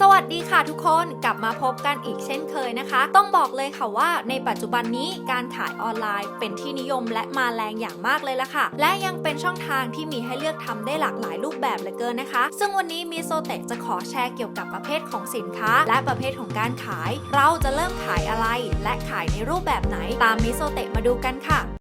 สวัสดีค่ะทุกคนกลับมาพบกันอีกเช่นเคยนะคะ ต้องบอกเลยค่ะว่าในปัจจุบันนี้การขายออนไลน์เป็นที่นิยมและมาแรงอย่างมากเลยละค่ะ และยังเป็นช่องทางที่มีให้เลือกทำได้หลากหลายรูปแบบเหลือเกินนะคะ ซึ่งวันนี้มีโซเตกจะขอแชร์เกี่ยวกับประเภทของสินค้า และประเภทของการขาย เราจะเริ่มขายอะไร และขายในรูปแบบไหนตามมิโซเตกมาดูกันค่ะ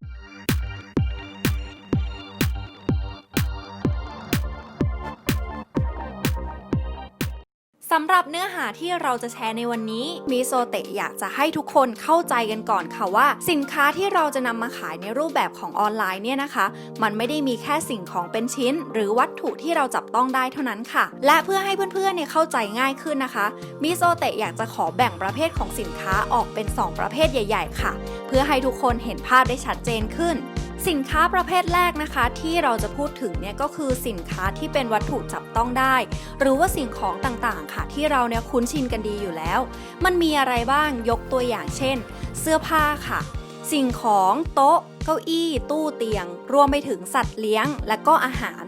สำหรับเนื้อหาที่เราจะแชร์ในวันนี้มิโซเตะอยากจะให้ทุกคนเข้าใจกันก่อนค่ะว่า สินค้าที่เราจะนำมาขายในรูปแบบของออนไลน์เนี่ยนะคะ มันไม่ได้มีแค่สิ่งของเป็นชิ้น หรือวัตถุที่เราจับต้องได้เท่านั้นค่ะ และเพื่อให้เพื่อนๆเนี่ยเข้าใจง่ายขึ้นนะคะมิโซเตะอยากจะขอแบ่งประเภทของสินค้าออกเป็น 2 ประเภทใหญ่ ๆ ค่ะ เพื่อให้ทุกคนเห็นภาพได้ชัดเจนขึ้น สินค้าประเภทแรกนะคะ ที่เราจะพูดถึงเนี่ยก็คือสินค้าที่เป็นวัตถุจับต้องได้ หรือว่าสิ่งของต่างๆ ค่ะ ที่เราเนี่ยคุ้นชินกันดีอยู่แล้ว มันมีอะไรบ้างยกตัวอย่างเช่น เสื้อผ้าค่ะ สิ่งของโต๊ะ เก้าอี้ ตู้เตียง รวมไปถึงสัตว์เลี้ยง และก็อาหาร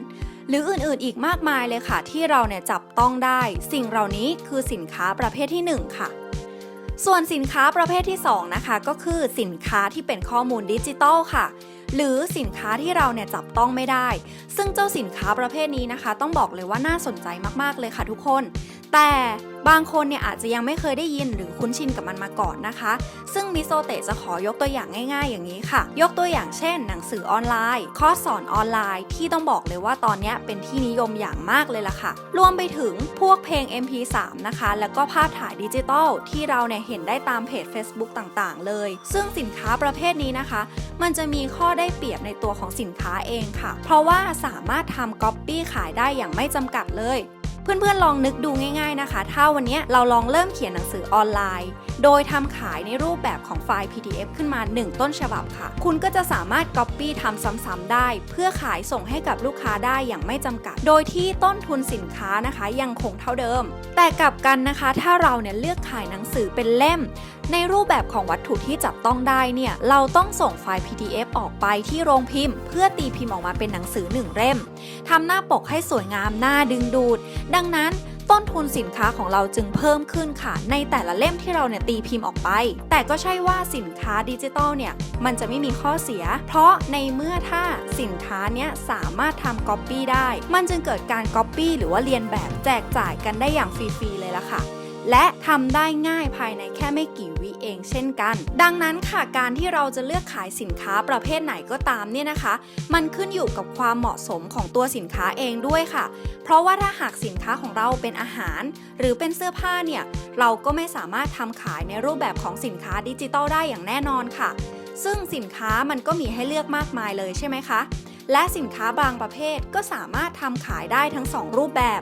หรืออื่นๆ อีกมากมายเลยค่ะ ที่เราเนี่ยจับต้องได้ สิ่งเหล่านี้คือสินค้าประเภทที่หนึ่งค่ะส่วนสินค้าประเภทที่สองนะคะ ก็คือสินค้าที่เป็นข้อมูลดิจิตอลค่ะ หรือสินค้าที่เราเนี่ยจับต้องไม่ได้ ซึ่งเจ้าสินค้าประเภทนี้นะคะ ต้องบอกเลยว่าน่าสนใจมากๆเลยค่ะทุกคน แต่บางคนเนี่ยอาจจะยังไม่เคยได้ยินหรือคุ้นชินกับมันมาก่อนนะคะ ซึ่งมิโซเตะจะขอยกตัวอย่างง่ายๆ อย่างนี้ค่ะ ยกตัวอย่างเช่น หนังสือออนไลน์ คอร์สสอนออนไลน์ที่ต้องบอกเลยว่าตอนนี้เป็นที่นิยมอย่างมากเลยล่ะค่ะ รวมไปถึงพวกเพลง MP3 นะคะ แล้วก็ภาพถ่ายดิจิตอลที่เราเนี่ยเห็นได้ตามเพจ Facebook ต่างๆ เลย ซึ่งสินค้าประเภทนี้นะคะ มันจะมีข้อได้เปรียบในตัวของสินค้าเองค่ะ เพราะว่าสามารถทำก๊อปปี้ขายได้อย่างไม่จำกัดเลย เพื่อนๆลองนึกดูง่าย ๆนะคะ ถ้าวันนี้เราลองเริ่มเขียนหนังสือออนไลน์ โดยทำขายในรูปแบบของไฟล์ PDF ขึ้นมา 1 ต้นฉบับค่ะ คุณก็จะสามารถ Copy ทำซ้ำๆได้ เพื่อขายส่งให้กับลูกค้าได้อย่างไม่จำกัด โดยที่ต้นทุนสินค้านะคะ ยังคงเท่าเดิม แต่กลับกันนะคะ ถ้าเราเนี่ยเลือกขายหนังสือเป็นเล่ม ในรูปแบบของวัตถุที่จับต้องได้เนี่ยเราต้องส่งไฟล์ PDF ออกไปที่โรงพิมพ์ เพื่อตีพิมพ์ออกมาเป็นหนังสือหนึ่งเล่มทำหน้าปกให้สวยงามน่าดึงดูด ดังนั้น ต้นทุนสินค้าของเราจึงเพิ่มขึ้นค่ะ ในแต่ละเล่มที่เราเนี่ยตีพิมพ์ออกไป แต่ก็ใช่ว่าสินค้าดิจิตอลเนี่ยมันจะไม่มีข้อเสีย เพราะในเมื่อถ้าสินค้าเนี้ยสามารถทำก๊อปปี้ได้ มันจึงเกิดการก๊อปปี้หรือว่าเรียนแบบแจกจ่ายกันได้อย่างฟรีๆเลยละค่ะ และทำได้ง่ายภายในแค่ไม่กี่วิเองเช่นกัน ดังนั้นค่ะการที่เราจะเลือกขายสินค้าประเภทไหนก็ตามเนี่ยนะคะ มันขึ้นอยู่กับความเหมาะสมของตัวสินค้าเองด้วยค่ะ เพราะว่าถ้าหากสินค้าของเราเป็นอาหาร หรือเป็นเสื้อผ้าเนี่ยเราก็ไม่สามารถทำขายในรูปแบบของสินค้าดิจิตอลได้อย่างแน่นอนค่ะ ซึ่งสินค้ามันก็มีให้เลือกมากมายเลยใช่ไหมคะ และสินค้าบางประเภทก็สามารถทำขายได้ทั้ง 2 รูปแบบ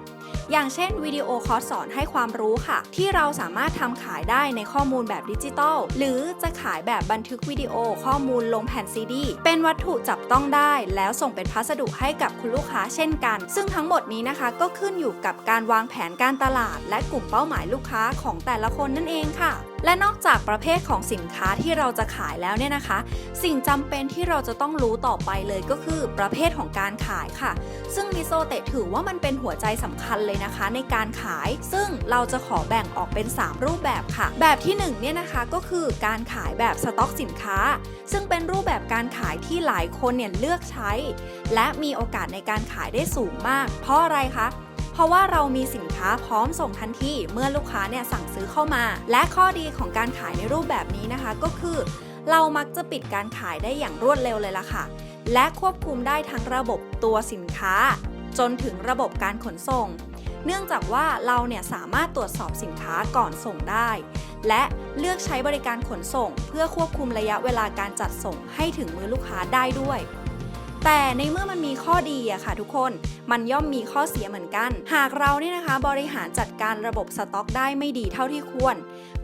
อย่างเช่นวิดีโอคอร์สสอนให้ความรู้ค่ะ ที่เราสามารถทำขายได้ในข้อมูลแบบดิจิตอลหรือจะขายแบบบันทึกวิดีโอข้อมูลลงแผ่นซีดี เป็นวัตถุจับต้องได้ แล้วส่งเป็นพัสดุให้กับคุณลูกค้าเช่นกัน ซึ่งทั้งหมดนี้นะคะก็ขึ้นอยู่กับการวางแผนการตลาด และกลุ่มเป้าหมายลูกค้าของแต่ละคนนั่นเองค่ะและนอกจากประเภทของสินค้าที่เราจะขายแล้วเนี่ยนะคะ สิ่งจำเป็นที่เราจะต้องรู้ต่อไปเลยก็คือประเภทของการขายค่ะ ซึ่งมิโซเตะถือว่ามันเป็นหัวใจสำคัญเลยนะคะในการขาย ซึ่งเราจะขอแบ่งออกเป็น 3 รูปแบบค่ะ แบบที่1เนี่ยนะคะก็คือการขายแบบสต็อกสินค้า ซึ่งเป็นรูปแบบการขายที่หลายคนเนี่ยเลือกใช้ และมีโอกาสในการขายได้สูงมาก เพราะอะไรคะ เพราะว่าเรามีสินค้าพร้อมส่งทันทีเมื่อลูกค้าเนี่ยสั่งซื้อเข้ามา และข้อดีของการขายในรูปแบบนี้นะคะก็คือ เรามักจะปิดการขายได้อย่างรวดเร็วเลยล่ะค่ะ และควบคุมได้ทั้งระบบตัวสินค้า จนถึงระบบการขนส่ง เนื่องจากว่าเราเนี่ยสามารถตรวจสอบสินค้าก่อนส่งได้ และเลือกใช้บริการขนส่ง เพื่อควบคุมระยะเวลาการจัดส่งให้ถึงมือลูกค้าได้ด้วย แต่ในเมื่อมันมีข้อดีอะค่ะทุกคนมันย่อมมีข้อเสียเหมือนกัน หากเราเนี่ยนะคะบริหารจัดการระบบสต็อกได้ไม่ดีเท่าที่ควร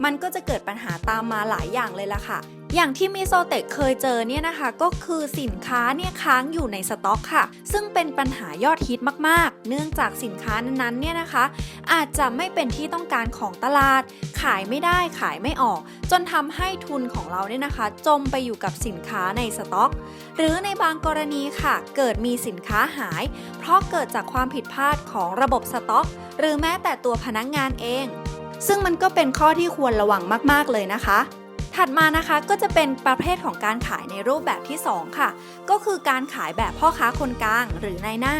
มันก็จะเกิดปัญหาตามมาหลายอย่างเลยล่ะค่ะ อย่างที่มิโซเตะเคยเจอเนี่ยนะคะ ก็คือสินค้าเนี่ยค้างอยู่ในสต็อกค่ะ ซึ่งเป็นปัญหายอดฮิตมากๆ เนื่องจากสินค้านั้นๆเนี่ยนะคะ อาจจะไม่เป็นที่ต้องการของตลาด ขายไม่ได้ขายไม่ออก จนทำให้ทุนของเราเนี่ยนะคะ จมไปอยู่กับสินค้าในสต็อก หรือในบางกรณีค่ะ เกิดมีสินค้าหาย เพราะเกิดจากความผิดพลาดของระบบสต็อก หรือแม้แต่ตัวพนักงานเอง ซึ่งมันก็เป็นข้อที่ควรระวังมาก ๆ เลยนะคะ ถัดมานะคะก็จะเป็นประเภทของการขายในรูปแบบที่ 2 ค่ะ ก็คือการขายแบบพ่อค้าคนกลางหรือนายหน้า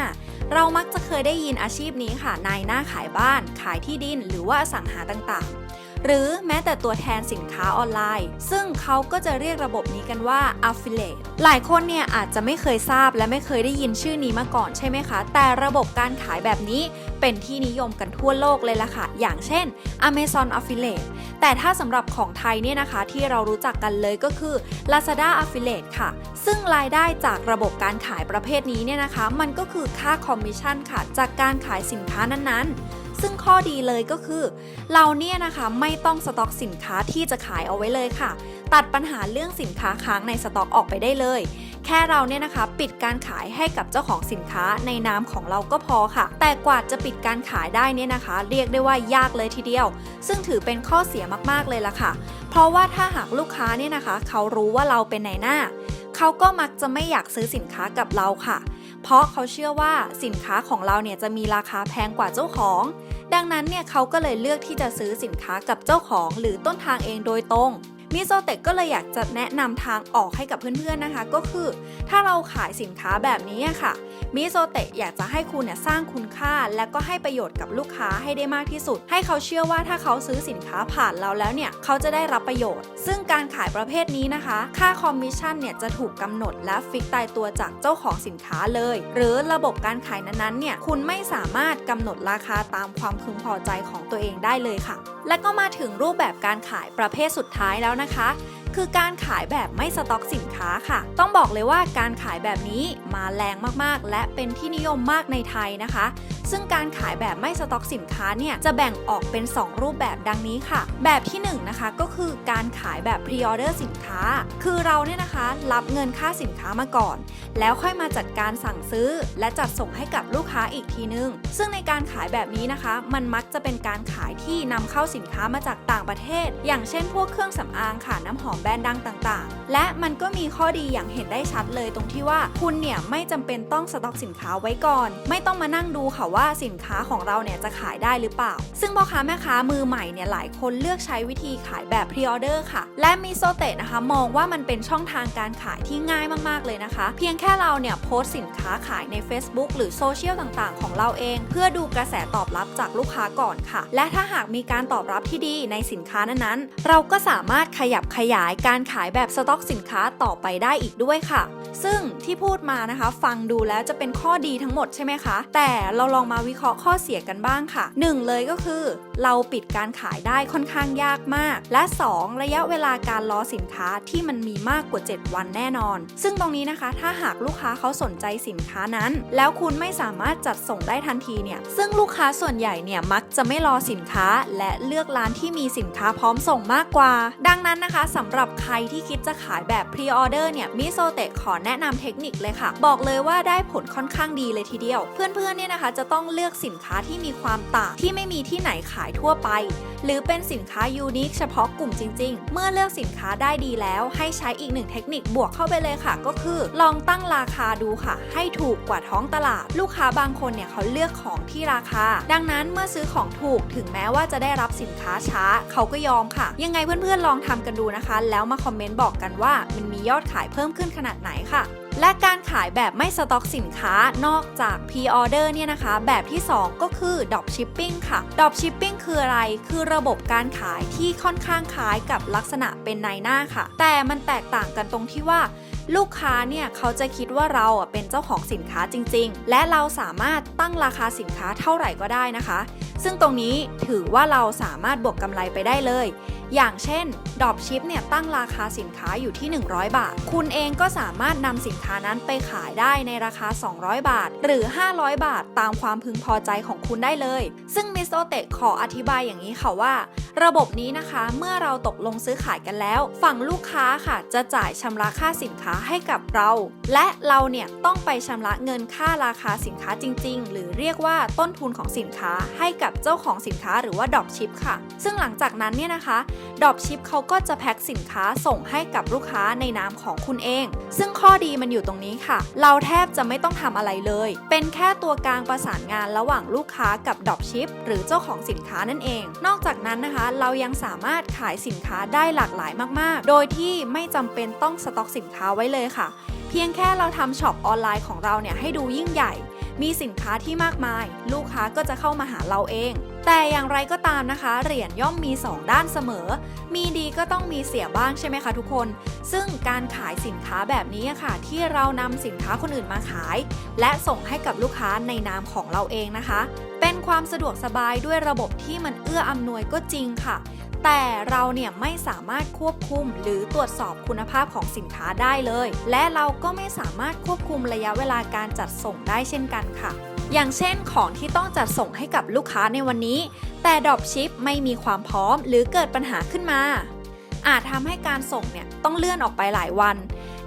เรามักจะเคยได้ยินอาชีพนี้ค่ะนายหน้าขายบ้าน ขายที่ดิน หรือว่าสังหาต่างๆ หรือแม้แต่ตัวแทนสินค้าออนไลน์ ซึ่งเขาก็จะเรียกระบบนี้กันว่า affiliate หลายคนเนี่ยอาจจะไม่เคยทราบและไม่เคยได้ยินชื่อนี้มาก่อนใช่ไหมคะ แต่ระบบการขายแบบนี้ เป็นที่นิยมกันทั่วโลกเลยล่ะค่ะ อย่างเช่น Amazon Affiliate แต่ถ้าสำหรับของไทยเนี่ยนะคะที่เรารู้จักกันเลยก็คือ Lazada Affiliate ค่ะ ซึ่งรายได้จากระบบการขายประเภทนี้เนี่ยนะคะ มันก็คือค่าคอมมิชชั่นค่ะ จากการขายสินค้านั้นๆซึ่งข้อดีเลยก็คือ เราเนี่ยนะคะไม่ต้องสต็อกสินค้าที่จะขายเอาไว้เลยค่ะ ตัดปัญหาเรื่องสินค้าค้างในสต็อกออกไปได้เลย แค่เราเนี่ยนะคะ ปิดการขายให้กับเจ้าของสินค้าในนามของเราก็พอค่ะ แต่กว่าจะปิดการขายได้เนี่ยนะคะ เรียกได้ว่ายากเลยทีเดียว ซึ่งถือเป็นข้อเสียมากๆเลยล่ะค่ะ เพราะว่าถ้าหากลูกค้าเนี่ยนะคะ เขารู้ว่าเราเป็นนายหน้า เขาก็มักจะไม่อยากซื้อสินค้ากับเราค่ะ เพราะเขาเชื่อว่าสินค้าของเราเนี่ยจะมีราคาแพงกว่าเจ้าของ ดังนั้นเนี่ยเขาก็เลยเลือกที่จะซื้อสินค้ากับเจ้าของ หรือต้นทางเองโดยตรง มิโซเตะก็เลยอยากจะแนะนำทางออกให้กับเพื่อนๆนะคะ ก็คือ ถ้าเราขายสินค้าแบบนี้ค่ะมิโซเตะอยากจะให้คุณเนี่ยสร้างคุณค่า และก็ให้ประโยชน์กับลูกค้าให้ได้มากที่สุด ให้เขาเชื่อว่าถ้าเขาซื้อสินค้าผ่านเราแล้วเนี่ยเขาจะได้รับประโยชน์ ซึ่งการขายประเภทนี้นะคะ ค่าคอมมิชชั่นเนี่ยจะถูกกำหนดและฟิกตายตัวจากเจ้าของสินค้าเลย หรือระบบการขายนั้นๆเนี่ยคุณไม่สามารถกำหนดราคาตามความพึงพอใจของตัวเองได้เลยค่ะ และก็มาถึงรูปแบบการขายประเภทสุดท้ายแล้วนะนะคะ คือการขายแบบไม่สต็อกสินค้าค่ะ ต้องบอกเลยว่าการขายแบบนี้มาแรงมากๆ และเป็นที่นิยมมากในไทยนะคะ ซึ่งการขายแบบไม่สต็อกสินค้าเนี่ยจะแบ่งออกเป็น 2 รูปแบบดังนี้ค่ะ แบบที่1นงนะคะก็คือการขายแบบพรีออเดอร์สินค้า คือเราเนี่ยนะคะรับเงินค่าสินค้ามาก่อน แล้วค่อยมาจัดการสั่งซื้อ และจัดส่งให้กับลูกค้าอีกทีนึง ซึ่งในการขายแบบนี้นะคะ มันมักจะเป็นการขายที่นำเข้าสินค้ามาจากต่างประเทศ อย่างเช่น พวกเครื่องสำอางค่ะน้ำหอมแบรนด์ดังต่างๆ และมันก็มีข้อดีอย่างเห็นได้ชัดเลยตรงที่ว่าคุณเนี่ยไม่จำเป็นต้องสต็อกสินค้าไว้ก่อน ไม่ต้องมานั่งดูค่ะว่าสินค้าของเราเนี่ยจะขายได้หรือเปล่า ซึ่งพ่อค้าแม่ค้ามือใหม่เนี่ยหลายคนเลือกใช้วิธีขายแบบพรีออเดอร์ค่ะ และมิโซเตะนะคะมองว่ามันเป็นช่องทางการขายที่ง่ายมากๆเลยนะคะ เพียงแค่เราเนี่ยโพสต์สินค้าขายใน Facebook หรือโซเชียลต่างๆ ของเราเอง เพื่อดูกระแสตอบรับจากลูกค้าก่อนค่ะ และถ้าหากมีการตอบรับที่ดีในสินค้านั้นๆ เราก็สามารถขยับขยายการขายแบบสต็อกสินค้าต่อไปได้อีกด้วยค่ะ ซึ่งที่พูดมานะคะ ฟังดูแล้วจะเป็นข้อดีทั้งหมดใช่ไหมคะ แต่เราลองมาวิเคราะห์ข้อเสียกันบ้างค่ะ 1 เลยก็คือ เราปิดการขายได้ค่อนข้างยากมาก และ 2 ระยะเวลาการรอสินค้าที่มันมีมากกว่า 7 วันแน่นอน ซึ่งตรงนี้นะคะ ถ้าหากลูกค้าเขาสนใจสินค้านั้น แล้วคุณไม่สามารถจัดส่งได้ทันทีเนี่ย ซึ่งลูกค้าส่วนใหญ่เนี่ยมักจะไม่รอสินค้า และเลือกร้านที่มีสินค้าพร้อมส่งมากกว่า ดังนั้นนะคะสำหรับับใครที่คิดจะขายแบบพรีออเดอร์เนี่ยมิโซเตะขอแนะนำเทคนิคเลยค่ะ บอกเลยว่าได้ผลค่อนข้างดีเลยทีเดียว เพื่อนๆเนี่ยนะคะจะต้องเลือกสินค้าที่มีความต่างที่ไม่มีที่ไหนขายทั่วไป หรือเป็นสินค้ายูนิคเฉพาะกลุ่มจริง ๆ เมื่อเลือกสินค้าได้ดีแล้ว ให้ใช้อีกหนึ่งเทคนิคบวกเข้าไปเลยค่ะ ก็คือ ลองตั้งราคาดูค่ะ ให้ถูกกว่าท้องตลาด ลูกค้าบางคนเนี่ยเขาเลือกของที่ราคา ดังนั้นเมื่อซื้อของถูกถึงแม้ว่าจะได้รับสินค้าช้า เขาก็ยอมค่ะ ยังไงเพื่อนๆลองทำกันดูนะคะ แล้วมาคอมเมนต์บอกกันว่ามันมียอดขายเพิ่มขึ้นขนาดไหนค่ะ และการขายแบบไม่สต็อกสินค้านอกจาก pre-order เนี่ยนะคะ แบบที่ 2 ก็คือ Drop Shipping ค่ะ Drop Shipping คืออะไร คือระบบการขายที่ค่อนข้างคล้ายกับลักษณะเป็นนายหน้าค่ะ แต่มันแตกต่างกันตรงที่ว่าลูกค้าเนี่ยเขาจะคิดว่าเราเป็นเจ้าของสินค้าจริง ๆ และเราสามารถตั้งราคาสินค้าเท่าไหร่ก็ได้นะคะ ซึ่งตรงนี้ถือว่าเราสามารถบวกกำไรไปได้เลย อย่างเช่น Dropship เนี่ยตั้งราคาสินค้าอยู่ที่ 100 บาท คุณเองก็สามารถนำสินค้านั้นไปขายได้ในราคา 200 บาท หรือ 500 บาท ตามความพึงพอใจของคุณได้เลย ซึ่งมิสโอเตขออธิบายอย่างนี้ค่ะว่า ระบบนี้นะคะเมื่อเราตกลงซื้อขายกันแล้ว ฝั่งลูกค้าค่ะ จะจ่ายชำระค่าสินค้าให้กับเรา และเราเนี่ยต้องไปชำระเงินค่าราคาสินค้าจริง ๆ หรือเรียกว่าต้นทุนของสินค้าให้กับเจ้าของสินค้าหรือว่าดรอปชิปค่ะ ซึ่งหลังจากนั้นเนี่ยนะคะดรอปชิปเขาก็จะแพ็คสินค้าส่งให้กับลูกค้าในนามของคุณเอง ซึ่งข้อดีมันอยู่ตรงนี้ค่ะ เราแทบจะไม่ต้องทำอะไรเลย เป็นแค่ตัวกลางประสานงานระหว่างลูกค้ากับดอปชิปหรือเจ้าของสินค้านั่นเอง นอกจากนั้นนะคะ เรายังสามารถขายสินค้าได้หลากหลายมาก ๆ โดยที่ไม่จำเป็นต้องสต็อกสินค้าไว้เลยค่ะ เพียงแค่เราทำช็อปออนไลน์ของเราเนี่ยให้ดูยิ่งใหญ่ มีสินค้าที่มากมาย ลูกค้าก็จะเข้ามาหาเราเองแต่อย่างไรก็ตามนะคะ เหรียญย่อมมี 2 ด้านเสมอ มีดีก็ต้องมีเสียบ้างใช่ไหมคะทุกคน ซึ่งการขายสินค้าแบบนี้อะค่ะ ที่เรานำสินค้าคนอื่นมาขาย และส่งให้กับลูกค้าในนามของเราเองนะคะ เป็นความสะดวกสบายด้วยระบบที่มันเอื้ออำนวยก็จริงค่ะ แต่เราเนี่ยไม่สามารถควบคุมหรือตรวจสอบคุณภาพของสินค้าได้เลย และเราก็ไม่สามารถควบคุมระยะเวลาการจัดส่งได้เช่นกันค่ะ อย่างเช่นของที่ต้องจัดส่งให้กับลูกค้าในวันนี้ แต่ดรอปชิปไม่มีความพร้อมหรือเกิดปัญหาขึ้นมา อาจทำให้การส่งเนี่ยต้องเลื่อนออกไปหลายวัน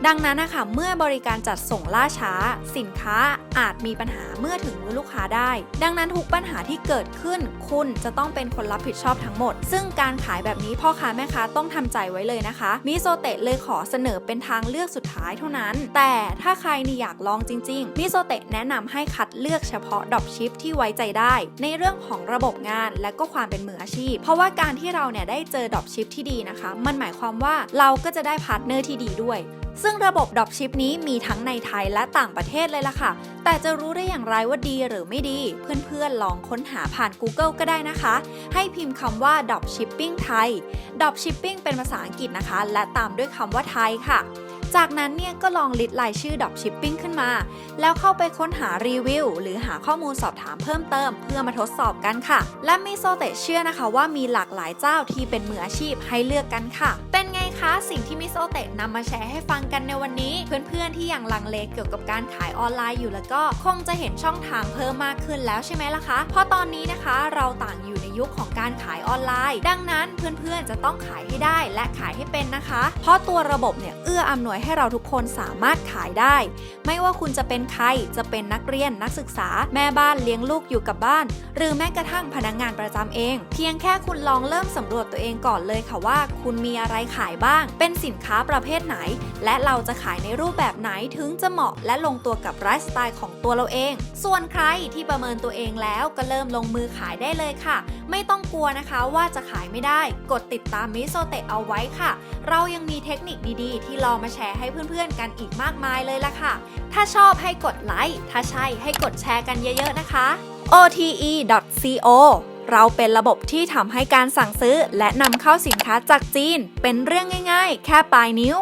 ดังนั้นนะคะเมื่อบริการจัดส่งล่าช้า สินค้าอาจมีปัญหาเมื่อถึงมือลูกค้าได้ ดังนั้นทุกปัญหาที่เกิดขึ้น คุณจะต้องเป็นคนรับผิดชอบทั้งหมด ซึ่งการขายแบบนี้พ่อค้าแม่ค้าต้องทำใจไว้เลยนะคะมิโซเตะเลยขอเสนอเป็นทางเลือกสุดท้ายเท่านั้น แต่ถ้าใครนี่อยากลองจริงๆมิโซเตะแนะนำให้คัดเลือกเฉพาะดรอปชิปที่ไว้ใจได้ ในเรื่องของระบบงานและก็ความเป็นมืออาชีพ เพราะว่าการที่เราเนี่ยได้เจอดรอปชิปที่ดีนะคะ มันหมายความว่าเราก็จะได้พาร์ทเนอร์ที่ดีด้วย ซึ่งระบบดรอปชิปนี้มีทั้งในไทยและต่างประเทศเลยล่ะค่ะ แต่จะรู้ได้อย่างไรว่าดีหรือไม่ดี เพื่อนๆลองค้นหาผ่าน Google ก็ได้นะคะ ให้พิมพ์คำว่า Drop Shipping ไทย Drop Shipping เป็นภาษาอังกฤษนะคะ และตามด้วยคำว่าไทยค่ะ จากนั้นเนี่ยก็ลองลิสต์รายชื่อ Drop Shipping ขึ้นมา แล้วเข้าไปค้นหารีวิวหรือหาข้อมูลสอบถามเพิ่มเติม เพื่อมาทดสอบกันค่ะ และมิโซเตเชื่อนะคะว่ามีหลากหลายเจ้าที่เป็นมืออาชีพให้เลือกกันค่ะ เป็นไงคะสิ่งที่มิโซเตะนำมาแชร์ให้ฟังกันในวันนี้ เพื่อนๆที่ยังลังเลเกี่ยวกับการขายออนไลน์อยู่แล้วก็คงจะเห็นช่องทางเพิ่มมากขึ้นแล้วใช่ไหมล่ะคะ เพราะตอนนี้นะคะเราต่างอยู่ในยุคของการขายออนไลน์ ดังนั้นเพื่อนๆจะต้องขายให้ได้และขายให้เป็นนะคะ เพราะตัวระบบเนี่ยเอื้ออำนวยให้เราทุกคนสามารถขายได้ ไม่ว่าคุณจะเป็นใครจะเป็นนักเรียนนักศึกษา แม่บ้านเลี้ยงลูกอยู่กับบ้าน หรือแม้กระทั่งพนักงานประจำเอง เพียงแค่คุณลองเริ่มสำรวจตัวเองก่อนเลยค่ะว่า คุณมีอะไรขายบ้าง เป็นสินค้าประเภทไหน และเราจะขายในรูปแบบไหนถึงจะเหมาะและลงตัวกับไลฟ์สไตล์ของตัวเราเอง ส่วนใครที่ประเมินตัวเองแล้วก็เริ่มลงมือขายได้เลยค่ะ ไม่ต้องกลัวนะคะว่าจะขายไม่ได้ กดติดตามมิโซเตะเอาไว้ค่ะ เรายังมีเทคนิคดีๆ ที่ลองมาแชร์ให้เพื่อนๆกันอีกมากมายเลยล่ะค่ะ ถ้าชอบให้กดไลค์ ถ้าใช่ให้กดแชร์กันเยอะๆนะคะ ote.co เราเป็นระบบที่ทำให้การสั่งซื้อ และนำเข้าสินค้าจากจีน เป็นเรื่องง่ายๆ แค่ปลายนิ้ว